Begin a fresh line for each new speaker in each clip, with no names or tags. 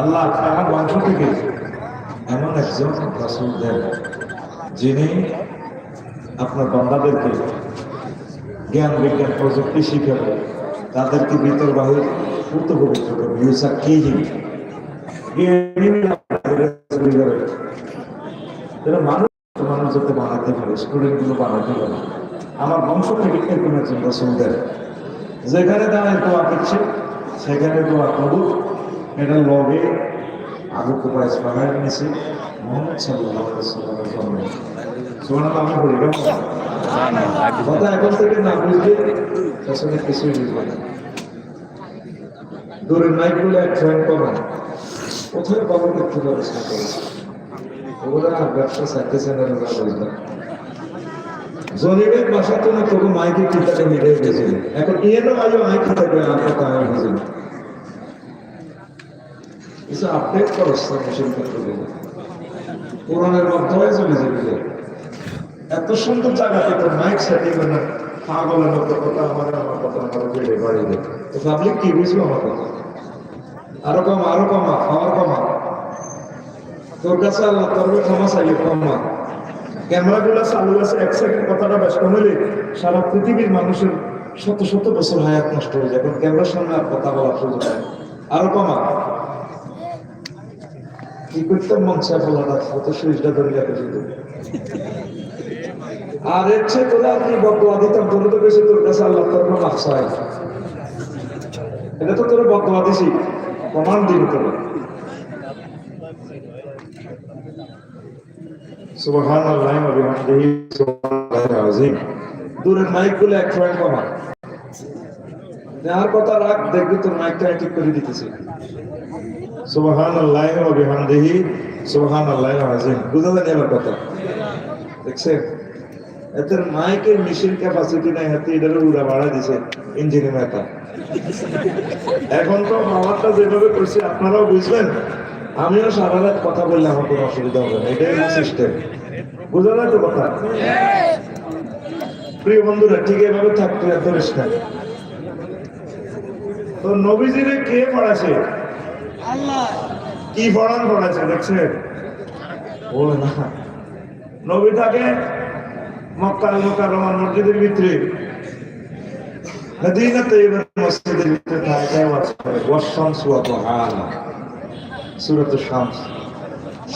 আল্লাহ আমার বংশ থেকে এমন একজন রাসুল দেন, যিনি আপনার বান্দাদেরকে জ্ঞান, বিজ্ঞান, প্রযুক্তি শিখাবে, তাদেরকে ভিতর বাহির মানুষ বানাতে পারে স্টুডেন্টগুলো বানাতে পারে। আমার থেকে যেখানে দাঁড়ায় দোয়া করছে সেখানে দোয়া কবুল এটা লবে আবু কুবাইস বাগায় নিয়েছে মোহাম্মদ সাল্লাহ সুমান। আমি কথা এখন থেকে না বুঝলে আসলে কিছুই বুঝবে না। দূরের বলে এক ফ্রেন্ড কমান কোথায় পাবো ব্যবসা না। ওরা জরিবের বাসা তো না তবু মাইকে কিতাবে মিলে গেছিল এখন ইয়েনও আজও মাইক কিতাবে কথা আমি বুঝি কিছু আপডেট মেশিন করতে গেলে মাধ্যমে চলে যাবে এত সুন্দর জায়গাতে তো মাইক সেটিং না পাগলের মতো কথা, আমার আমার কথা, আমার বেড়ে বাড়ি দেয় পাবলিক কি বুঝব আমার কথা? আরও কম, আরও কমা পাওয়ার কমা। তোর কাছে আল্লাহ, তোর ক্ষমা চাইলে কমা ক্যামেরা গুলো চালু আছে, এক সেকেন্ড কথাটা ব্যস্ত হলে সারা পৃথিবীর মানুষের শত শত বছর হায়াত নষ্ট হয়ে যায়। এখন ক্যামেরার সামনে আর কথা বলার সুযোগ আরও কমা। কি করতে মন চায় বলাটা কত সুইচটা ধরে রাখে শুধু। আর এর চেয়ে তোরা আর কি দিতাম তোর তো বেশি তোর কাছে আল্লাহ তোর কোনো আফসায় এটা তো তোর বদলা দিছি প্রমাণ দিন তোর। সুবহান মাইকের মেশিন ক্যাপাসিটি নাই, হাতে এটার দিছে ইঞ্জিনের মেটা এখন তো আমারটা যেভাবে করছি, আপনারাও বুঝবেন। আমিও সারা রাত কথা বললে আমার কোনো অসুবিধা হবে না, এটাই সিস্টেম বুঝলেন না তো কথা? প্রিয় বন্ধুরা, ঠিক এভাবে থাকতে না তো নবীজিরে কে পড়াছে? কি পড়ান পড়াছে, দেখছেন? না। নবী থাকে মক্কাল মোকাররমার মসজিদের ভিতরে। মদিনা তৈবার মসজিদের ভিতরে থাকে ওয়া দুহানা সূরাত শামস।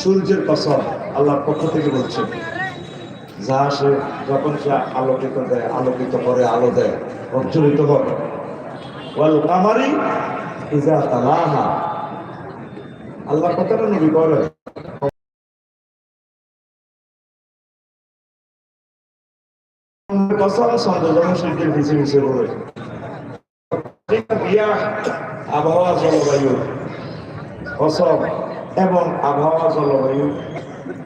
সূর্যের কসম। আল্লাহর পক্ষ থেকে বলছেন যা সে যখন সে আলোকিত দেয়, আলোকিত করে, আলো দেয়, প্রজ্বলিত হয় ওয়াল আল্লাহর কথাটা নবী করে আবহাওয়া, জলবায়ু। কসম, এবং আবহাওয়া, জলবায়ু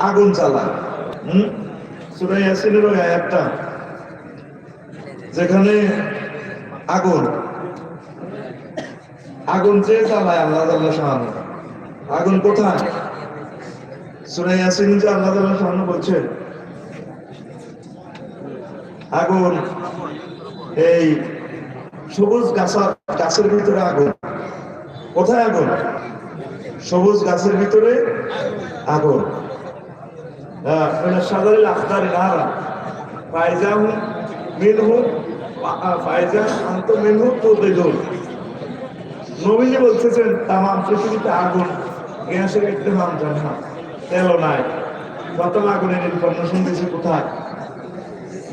আগুন চালায় হম? সুরাই ইয়াসিনের যেখানে আগুন আগুন যে চালায় আল্লাহ আল্লাহ শাহানু আগুন কোথায়? সুরাই ইয়াসিন যে আল্লাহ আল্লাহ শাহানু বলছে, আগুন, এই সবুজ গাছা গাছের ভিতরে আগুন। কোথায় আগুন? সবুজ গাছের ভিতরে আগুন। সাদারিল আখতারি নাহারা পায়জাম মিনহু পায়জাম আন্ত মিনহু তো বেদুল নবীজি বলতেছেন তাম পৃথিবীতে আগুন, গ্যাসের একটু নাম জানে না, তেলও নাই। কত আগুনের ইনফরমেশন দিয়েছে কোথায়?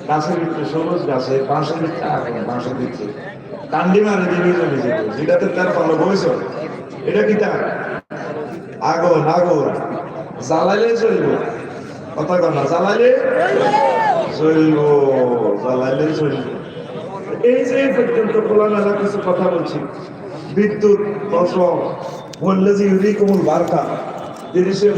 গাছের ভিতরে, সবুজ গাছে, বাঁশের ভিতরে আগুন বাঁশের ভিতরে। কান্ডি মারে দিবি চলে যেত। যেটাতে তার ভালো বয়স এটা কি তার? আগুন আগুন। জ্বালাইলে চলব। কথা কর না, জ্বালাইলে? এই যে পর্যন্ত খোলামেলা কিছু কথা বলছি। বিদ্যুৎ বস বললে যে ইউরিকুমুল বার্তা। জিনিসের